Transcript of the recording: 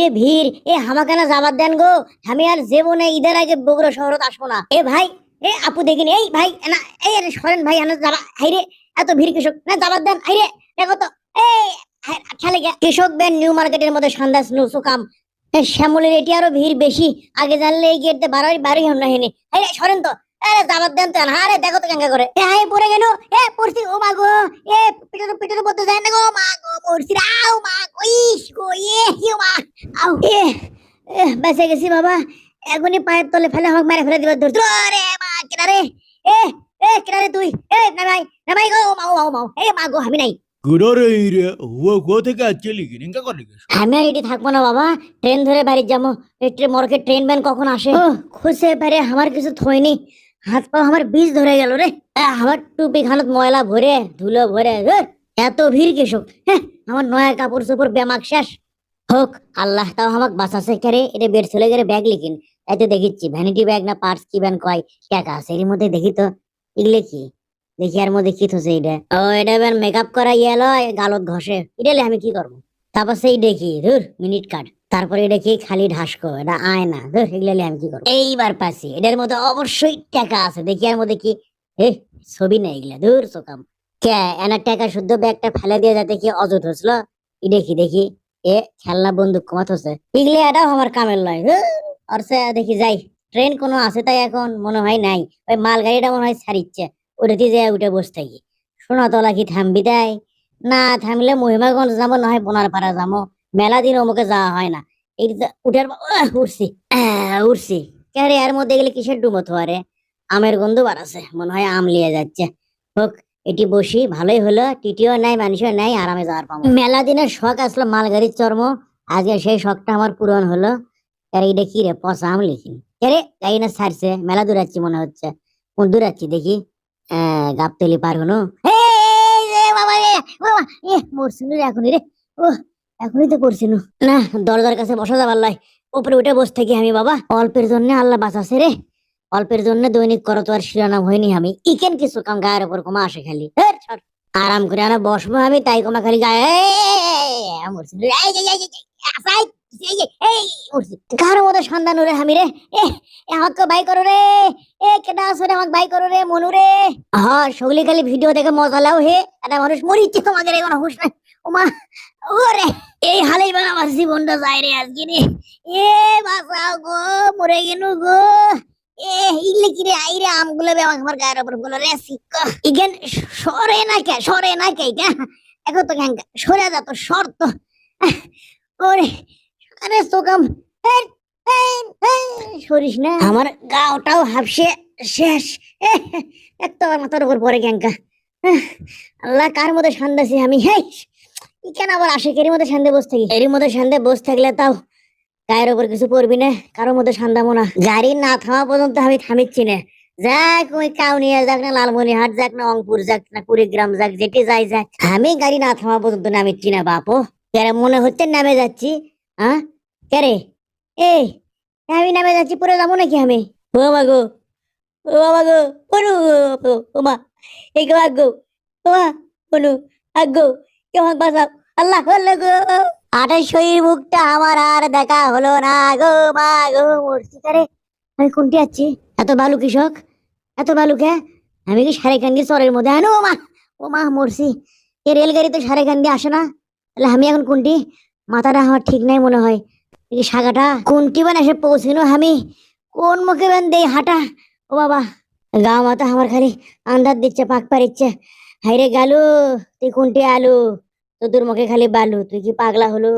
রে ভিড় এ হামাকানা যাবার দেন গো। আমি আর ঈদের আগে বগুড়া শহরত আসব না। এ ভাই এ আপু দেখিনি এই ভাই না এই সরেন ভাই যাবা এত ভিড় কৃষক না যাবার দেন দেখো তো এই গে কৃষক ব্যান্ড নিউ মার্কেটের মধ্যে সন্ধ্যা স্নু সুকাম এ, শ্যামলের এটি আরও ভিড় বেশি। আগে জানলে এই গেটতে বারোই বারোই হন না সরেন তো আরে যাবার দেন তো আরে দেখো তো কেঙ্গা করে। এ পড়ে গেল এ পড়ছি ও মা গো এ পিটানো পিটানো বলতে যায় না গো মা গো পড়ছি রে, আও মা গো ইস গো এ ইউ মা আও এ এ, বেঁচে গেছি বাবা। এখনই পায়ের তলে ফেলে হোক মেরে ফেলে দিবার ধরতো। রে মা কেনা রে এ এ কেনা রে তুই। এ নামাই নামাই গো মা ও মা ও মা এ মা গো আমি নাই। গুড়রে রে ও কো থেকে করে গেছো আমি আর এটি থাকব না বাবা। ট্রেন ধরে বাড়ি যাব। মরকে ট্রেন ব্যান কখন আসে? ও খুশে পারে আমার কিছু থইনি। হাত পা আমার বীজ ধরে গেল রে। আমার টুপি খানত ময়লা ভরে ধুলো ভরে এত ভিড় কেসব? হ্যাঁ আমার নয়া কাপড় চোপড় ব্যামাক শেষ। হোক, আল্লাহ তাও আমাকে বাঁচাছে কেরে এটা বের চলে গেলে ব্যাগ লিখিন। তাই তো দেখিচ্ছি ভ্যানিটি ব্যাগ না পার্স কি ব্যান কয় টাকা আছে, এর মধ্যে দেখি তো, এগুলো কি? দেখি আর মধ্যে কি থছে এটা ও, এটা ব্যান মেকআপ করা ইয়েলো গালত ঘষে। এটা আমি কি করব? তারপর সেই দেখি, ধুর মিনিট কাট তারপরে দেখি খালি ঢাসকো এটা আয় না, ধুর, এগুলো আমি কি করব? এইবার পাচ্ছি এটার মধ্যে অবশ্যই টাকা আছে। দেখি আর মধ্যে কি, এ, ছবি নেই এগুলা দূর সোকাম কে, এনার টাকা শুদ্ধ ব্যাগটা ফেলে দিয়ে যাতে কি অযুত হসলো? ই দেখি দেখি। এ খেলনা বন্দুক কমাত হচ্ছে। এগুলো এটাও আমার কামের লয়। আর সে দেখি যাই। ট্রেন কোনো আছে তাই এখন মনে হয় নাই। ওই মালগাড়িটা মনে হয় ছাড়িচ্ছে। ওটাতে যে, উঠে বসে থাকি। সোনাতলা কি থামবি তাই? না, থামলে মহিমাগঞ্জ যাব, না হয় বোনারপাড়া যাব। মেলা দিন অমুকে যাওয়া হয় না। এই উঠার উঠছি। উঠছি। কেরে এর মধ্যে গেলে কিসের ডুমো থোয়ারে আমের গন্ধ বাড়াছে। মনে হয় আম লিয়ে যাচ্ছে। হোক এটি বসি, ভালোই হলো, টিটিও নাই, মানুষও নাই, আরামে যাওয়ার পাবো মেলা দিনের শখ আসলো মালগাড়ির চর্ম, আজকে সেই শখটা আমার পূরণ হলো। এটা কি রে, পচা আম লিখি। আরে গাড়ি না ছাড়ছে, মেলা দূরাচ্ছি মনে হচ্ছে। কোন দূরাচ্ছি দেখি। গাবতলি পার হনো। মরছিল রে রে এখনই তো না, দরজার কাছে বসা যাবার লাই। উপরে উঠে বসে থাকি আমি, বাবা। অল্পের জন্য আল্লাহ বাঁচাছে রে। অল্পের জন্য দৈনিক করতো আর শিরোনাম হয়নি আমি ইকেন কিছু কাম গায়ের উপর কমা আসে খালি। আরাম করে আনা বসবো আমি তাই কমা খালি গায়ে। কার মধ্যে সন্ধান রে আমি রে আমাকে বাই করো রে এ কেডা আছে রে আমাকে বাই করো রে মনু রে হ্যাঁ সগলি খালি ভিডিও দেখে মজা লাও হে একটা মানুষ মরিচ্ছে তোমাদের এখন হুশ নাই ওমা ওরে এই হালেই বা আমার জীবনটা যায় রে আজকে রে এ বাঁচাও গো মরে গেল গো ইলে কি রে আমগুলো আমার গায়ের উপর রে ইগেন সরে না কে, সরে না কে কে এখন তো কেন সরে যা তো শর্ত। ওরে, আরে সরিস না। আমার হাফসে শেষ। একটা আমার মাথার উপর পরে গ্যাঙ্কা আল্লাহ, কার মধ্যে সান্দাছি আমি? হেই কেন আবার আসে এর মধ্যে সান্দে বসে থাকি। এর মধ্যে সান্দে বসে থাকলে তাও গায়ের উপর কিছু পড়বি না, কারোর মধ্যে সান্দামো না। গাড়ি না থামা পর্যন্ত আমি থামিচ্ছি না। যাক, ওই কাউনিয়া যাক না লালমনিহাট যাক না অংপুর যাক না কুড়িগ্রাম যাক, যেটি যাই যাক। আমি গাড়ি না থামা পর্যন্ত নামিচ্ছি না, বাপো। কেরে মনে হচ্ছে নামে যাচ্ছি? হ্যাঁ কেরে এই, আমি নামে যাচ্ছি পরে যাব নাকি আমি? ও বাবা গো, ও বাবা গো অনু ও মা। এই গো, আগো ও মা অনু আগো কেউ বাঁচাও। আল্লাহ আল্লাহ গো। আটাই শরীর মুখটা আমার আর দেখা হলো না গো মা গো মরছি তারে আমি কোনটি আছি? এত বালু কৃষক, এত বালু কে? আমি কি সারে কান্দি চরের মধ্যে? আনো ও মা ও মা মরছি এই রেলগাড়ি তো সারে কান্দি আসে না। তাহলে আমি এখন কোনটি? মাথাটা আমার ঠিক নাই মনে হয়। এই শাখাটা? কোনটি বান এসে পৌঁছিনো আমি? কোন মুখে বেন দেই হাঁটা? ও বাবা, গা মাথা আমার খালি আন্দাজ দিচ্ছে, পাক পারিচ্ছে হাইরে গালু, তুই কোনটি আলু? তো তোর মুখে খালি বালু তুই কি পাগলা হলো?